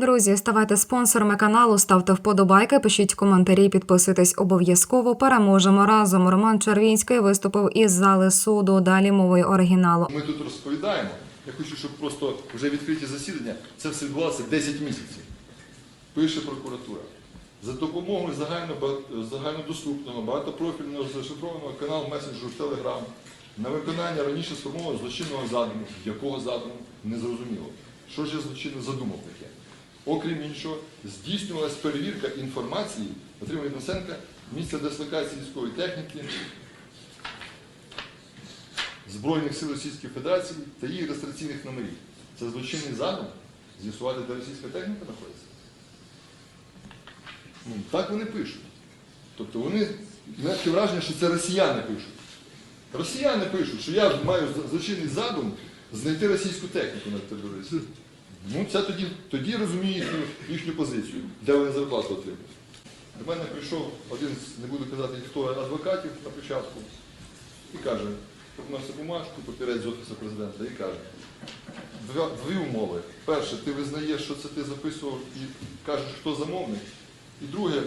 Друзі, ставайте спонсорами каналу, ставте вподобайки, пишіть коментарі, підписуйтесь обов'язково. Переможемо разом. Роман Червінський виступив із зали суду. Далі мовою оригіналу. Ми тут розповідаємо. Я хочу, щоб просто вже відкриті засідання. Це все відбувалося 10 місяців. Пише прокуратура. За допомогою загально, загальнодоступного, багатопрофільного зашифрованого каналу месенджеру Telegram на виконання раніше сформованого злочинного задуму, якого задуму не зрозуміло. Що ж я злочинно задумав таке? Окрім іншого, здійснювалася перевірка інформації, отриманої від Насенка, місця дислокації військової техніки, Збройних сил Російської Федерації та її реєстраційних номерів. Це злочинний задум з'ясувати, де російська техніка знаходиться. Ну, так вони пишуть. Тобто вони таке враження, що це росіяни пишуть. Росіяни пишуть, що я маю злочинний задум знайти російську техніку на території. Ну, це тоді, тоді розумію їхню, їхню позицію, де вони зарплату отримують. До мене прийшов один, з, не буду казати, хто адвокатів на початку, і каже, приносить бумажку, папірець з Офісу президента, і каже, два, дві умови. Перше, ти визнаєш, що це ти записував і кажеш, хто замовник. І друге,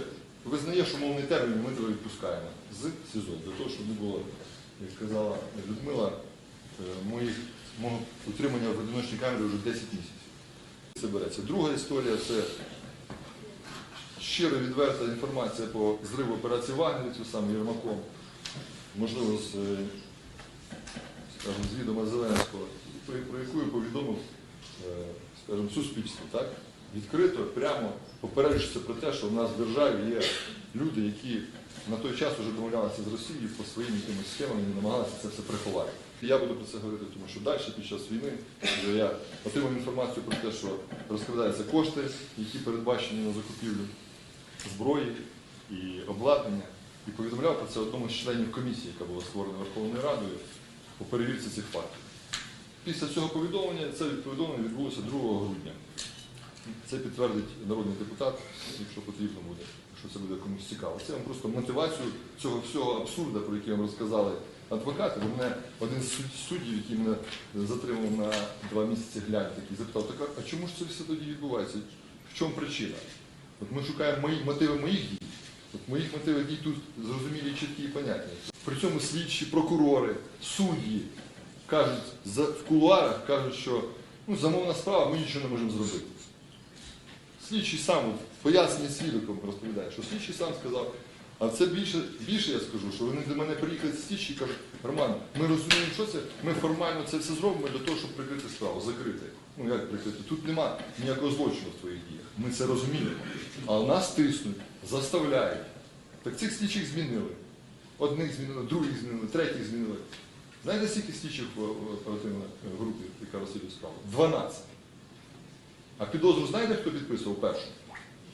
визнаєш умовний термін, ми тебе відпускаємо з СІЗО, для того, щоб не було, як сказала Людмила, е, моїх, мого утримання в одиночній камері вже 10 місяців. Це. Друга історія це щиро відверта інформація по зриву операції Вагнерівцю саме Єрмаком, можливо, з, е, скажімо, з відома Зеленського, про, про яку я повідомив е, скажімо, суспільству. Так? Відкрито, прямо попереджується про те, що в нас в державі є люди, які на той час вже домовлялися з Росією по своїм якимось схемам і намагалися це все приховати. Я буду про це говорити, тому що далі під час війни вже я отримав інформацію про те, що розкрадаються кошти, які передбачені на закупівлю зброї і обладнання, і повідомляв про це одному з членів комісії, яка була створена Верховною Радою по перевірці цих фактів. Після цього повідомлення це повідомлення відбулося 2 грудня. Це підтвердить народний депутат, якщо потрібно буде, якщо це буде комусь цікаво. Це вам просто мотивацію цього всього абсурду, про який вам розказали адвокати. Бо мене один з суддів, який мене затримав на два місяці глянь, такий запитав, так а чому ж це все тоді відбувається? В чому причина? От ми шукаємо мої, мотиви моїх дій. От моїх мотивів дій тут зрозумілі, чіткі і понятні. При цьому слідчі прокурори, судді кажуть в кулуарах, кажуть, що ну, замовна справа, ми нічого не можемо зробити. Слідчий сам пояснює свідоком розповідає, що слідчий сам сказав, а це більше, більше я скажу, що вони до мене приїхали слідчі і кажуть, Роман, ми розуміємо, що це, ми формально це все зробимо для того, щоб прикрити справу, закрити. Ну як прикрити? Тут нема ніякого злочину в твоїх діях. Ми це розуміємо. А нас тиснуть, заставляють. Так цих слідчих змінили. Одних змінили, других змінили, третіх змінили. Знаєте, скільки слідчих оперативній групі, яка розслідує справу? 12. А підозру знаєте, хто підписував першу?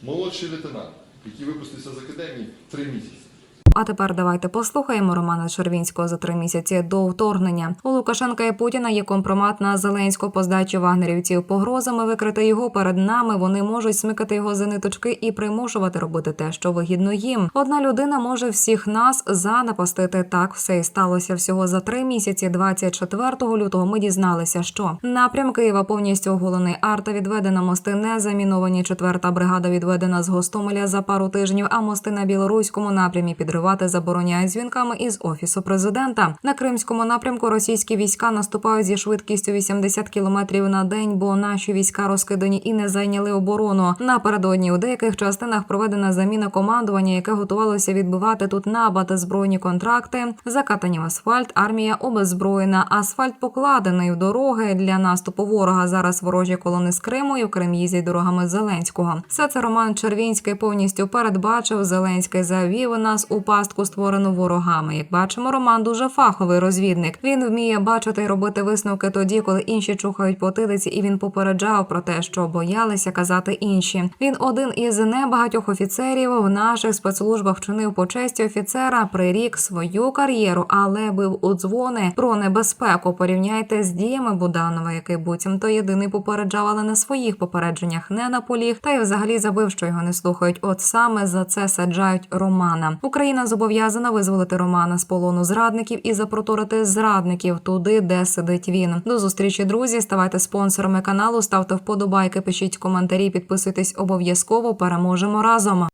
Молодший лейтенант, який випустився з академії три місяці. А тепер давайте послухаємо Романа Червінського за три місяці до вторгнення. У Лукашенка і Путіна є компромат на Зеленського по здачі вагнерівців погрозами викрити його перед нами. Вони можуть смикати його за ниточки і примушувати робити те, що вигідно їм. Одна людина може всіх нас занапастити. Так все і сталося всього за три місяці. 24 лютого ми дізналися, що напрям Києва повністю оголений. Арта відведена, мости не заміновані. Четверта бригада відведена з Гостомеля за пару тижнів. А мости на білоруському напрямі підривати забороняють дзвінками із офісу президента. На кримському напрямку російські війська наступають зі швидкістю 80 км на день, бо наші війська розкидані і не зайняли оборону. Напередодні у деяких частинах проведена заміна командування, яке готувалося відбивати тут набати збройні контракти. Закатані в асфальт, армія обеззброєна. Асфальт покладений в дороги для наступу ворога. Зараз ворожі колони з Криму і в Крим їздять дорогами Зеленського. Все це Роман Червінський повністю передбачив. Зеленський завів нас у пастку, створену ворогами. Як бачимо, Роман дуже фаховий розвідник. Він вміє бачити і робити висновки тоді, коли інші чухають потилиці, і він попереджав про те, що боялися казати інші. Він один із небагатьох офіцерів в наших спецслужбах вчинив по честі офіцера, прирік свою кар'єру, але бив у дзвони про небезпеку. Порівняйте з діями Буданова, який буцімто єдиний попереджав, але на своїх попередженнях не наполіг, та й взагалі забив, що його не слухають. От саме за це саджають Романа. Україна Україна зобов'язана визволити Романа з полону зрадників і запроторити зрадників туди, де сидить він. До зустрічі, друзі. Ставайте спонсорами каналу, ставте вподобайки, пишіть коментарі, підписуйтесь обов'язково. Переможемо разом.